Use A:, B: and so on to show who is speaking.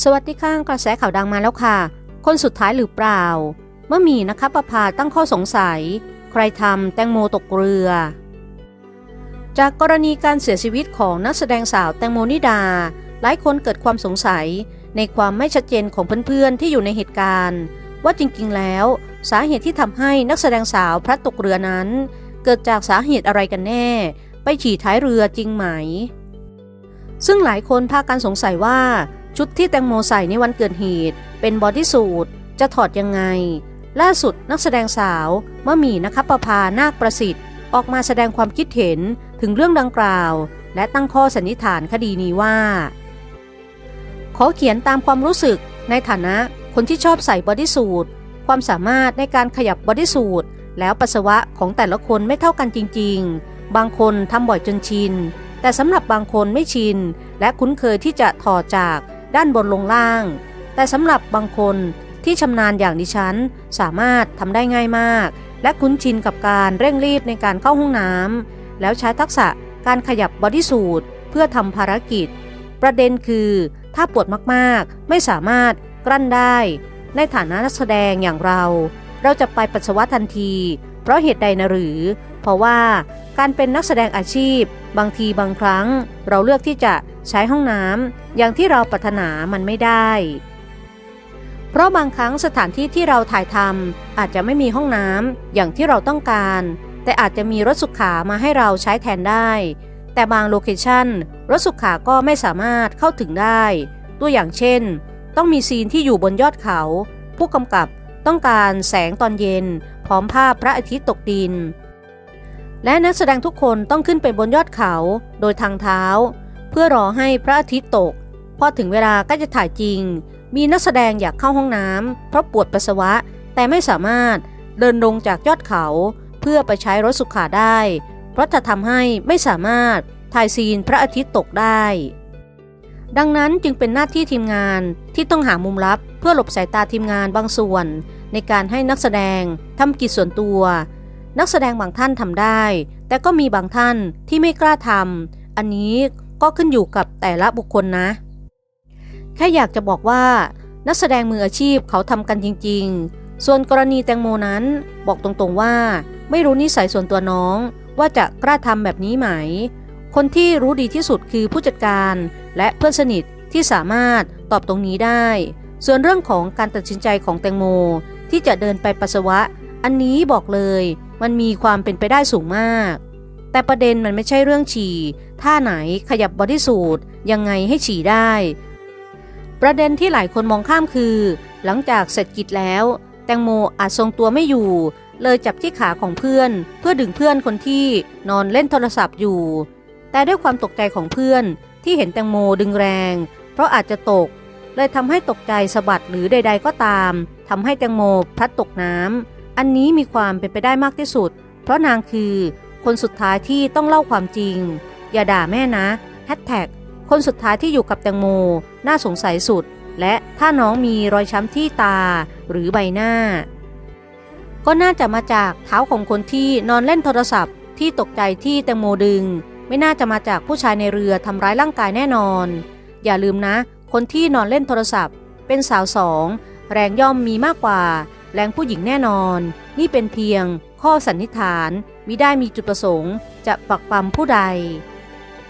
A: สวัสดีค่ะกระแสข่าวดังมาแล้วค่ะ คนสุดท้ายหรือเปล่า เมื่อมีนะคะประพาตั้งข้อสงสัย ใครทำแตงโมตกเรือ จากกรณีการเสียชีวิตของนักแสดงสาวแตงโมนิดา หลายคนเกิดความสงสัยในความไม่ชัดเจนของเพื่อนๆที่อยู่ในเหตุการณ์ ว่าจริงๆแล้ว สาเหตุที่ทำให้นักแสดงสาวพลัดตกเรือนั้น เกิดจากสาเหตุอะไรกันแน่ ไปฉี่ท้ายเรือจริงไหม ซึ่งหลายคนพากันสงสัยว่า ชุดที่แตงโมใส่ในวันเกิดเหตุ เป็นบอดี้สูทจะถอดยังไง ล่าสุดนักแสดงสาวมะหมี่นคะประพานาคประสิทธิ์ ออกมาแสดงความคิดเห็นถึงเรื่องดังกล่าว และตั้งข้อสันนิษฐานคดีนี้ว่า ขอเขียนตามความรู้สึกในฐานะคนที่ชอบใส่บอดี้สูทความสามารถในการขยับบอดี้สูทแล้วปัสสาวะของแต่ละคนไม่เท่ากันจริง ๆ บางคนทำบ่อยจนชิน แต่สำหรับบางคนไม่ชิน และคุ้นเคยที่จะถอดจาก ด้านบนลงล่าง แต่สำหรับบางคนที่ชำนาญอย่างดิฉันสามารถทำได้ง่ายมาก และคุ้นชินกับการเร่งรีบในการเข้าห้องน้ำแล้วใช้ทักษะการขยับบอดี้สูทเพื่อทำภารกิจ ประเด็นคือถ้าปวดมากๆ ไม่สามารถกลั้นได้ ในฐานะนักแสดงอย่างเรา เราจะไปปัสสาวะทันที เพราะเหตุใดนะหรือ เพราะว่าการเป็นนักแสดงอาชีพ บางทีบางครั้ง เราเลือกที่จะใช้ห้องน้ำ อย่างที่เราปรารถนามันไม่ได้ เพราะบางครั้งสถานที่ที่เราถ่ายทำอาจจะไม่มีห้องน้ำอย่างที่เราต้องการ แต่อาจจะมีรถสุขามาให้เราใช้แทนได้ แต่บางโลเคชันรถสุขาก็ไม่สามารถเข้าถึงได้ ตัวอย่างเช่น ต้องมีซีนที่อยู่บนยอดเขา ผู้กำกับต้องการแสงตอนเย็น พร้อมภาพพระอาทิตย์ตกดิน และนักแสดงทุกคนต้องขึ้นไปบนยอดเขาโดยทางเท้า เพื่อรอให้พระอาทิตย์ตก อถึงเวลาก็จะถ่ายจริง มีนักแสดงอยากเข้าห้องน้ำเพราะปวดปัสสาวะ แต่ไม่สามารถเดินลงจากยอดเขา เพื่อไปใช้รถสุขาได้ เพราะจะทำให้ไม่สามารถถ่ายซีนพระอาทิตย์ตกได้ ดังนั้นจึงเป็นหน้าที่ทีมงานที่ต้องหามุมลับเพื่อหลบสายตาทีมงานบางส่วน ในการให้นักแสดงทำกิจส่วนตัว นักแสดงบางท่านทำได้ แต่ก็มีบางท่านที่ไม่กล้าทำอันนี้ก็ขึ้นอยู่กับแต่ละบุคคลนะ แค่อยากจะบอกว่า นักแสดงมืออาชีพเขาทำกันจริง ๆ ส่วนกรณีแตงโมนั้นบอกตรงๆว่า ไม่รู้นิสัยส่วนตัวน้องว่าจะกล้าทำแบบนี้ไหม คนที่รู้ดีที่สุดคือผู้จัดการและเพื่อนสนิทที่สามารถตอบตรงนี้ได้ ส่วนเรื่องของการตัดสินใจของแตงโม ที่จะเดินไปปัสสาวะ อันนี้บอกเลยมันมีความเป็นไปได้สูงมาก แต่ประเด็นมันไม่ใช่เรื่องฉี่ ท่าไหนขยับบอดี้สูทยังไงให้ฉี่ได้ ประเด็นที่หลายคนมองข้ามคือ หลังจากเสร็จกิจแล้ว แตงโมอาจทรงตัวไม่อยู่ เลยจับที่ขาของเพื่อน เพื่อดึงเพื่อนคนที่นอนเล่นโทรศัพท์อยู่ แต่ด้วยความตกใจของเพื่อนที่เห็นแตงโมดึงแรง เพราะอาจจะตก เลยทำให้ตกใจสะบัดหรือใด ๆ ก็ตามทำให้แตงโมพลัดตกน้ำอันนี้มีความเป็นไปได้มากที่สุด เพราะนางคือคนสุดท้ายที่ต้องเล่าความจริง อย่าด่าแม่นะแฮชแท็ก คนสุดท้ายที่อยู่กับแตงโม น่าสงสัยสุด และถ้าน้องมีรอยช้ำที่ตาหรือใบหน้า ก็น่าจะมาจากเท้าของคนที่นอนเล่นโทรศัพท์ที่ตกใจที่แตงโมดึง ไม่น่าจะมาจากผู้ชายในเรือทำร้ายร่างกายแน่นอน อย่าลืมนะ คนที่นอนเล่นโทรศัพท์ เป็นสาวสองแรงย่อมมีมากกว่า แรงผู้หญิงแน่นอน นี่เป็นเพียงข้อสันนิษฐานมิได้มีจุดประสงค์จะปักปั๊มผู้ใด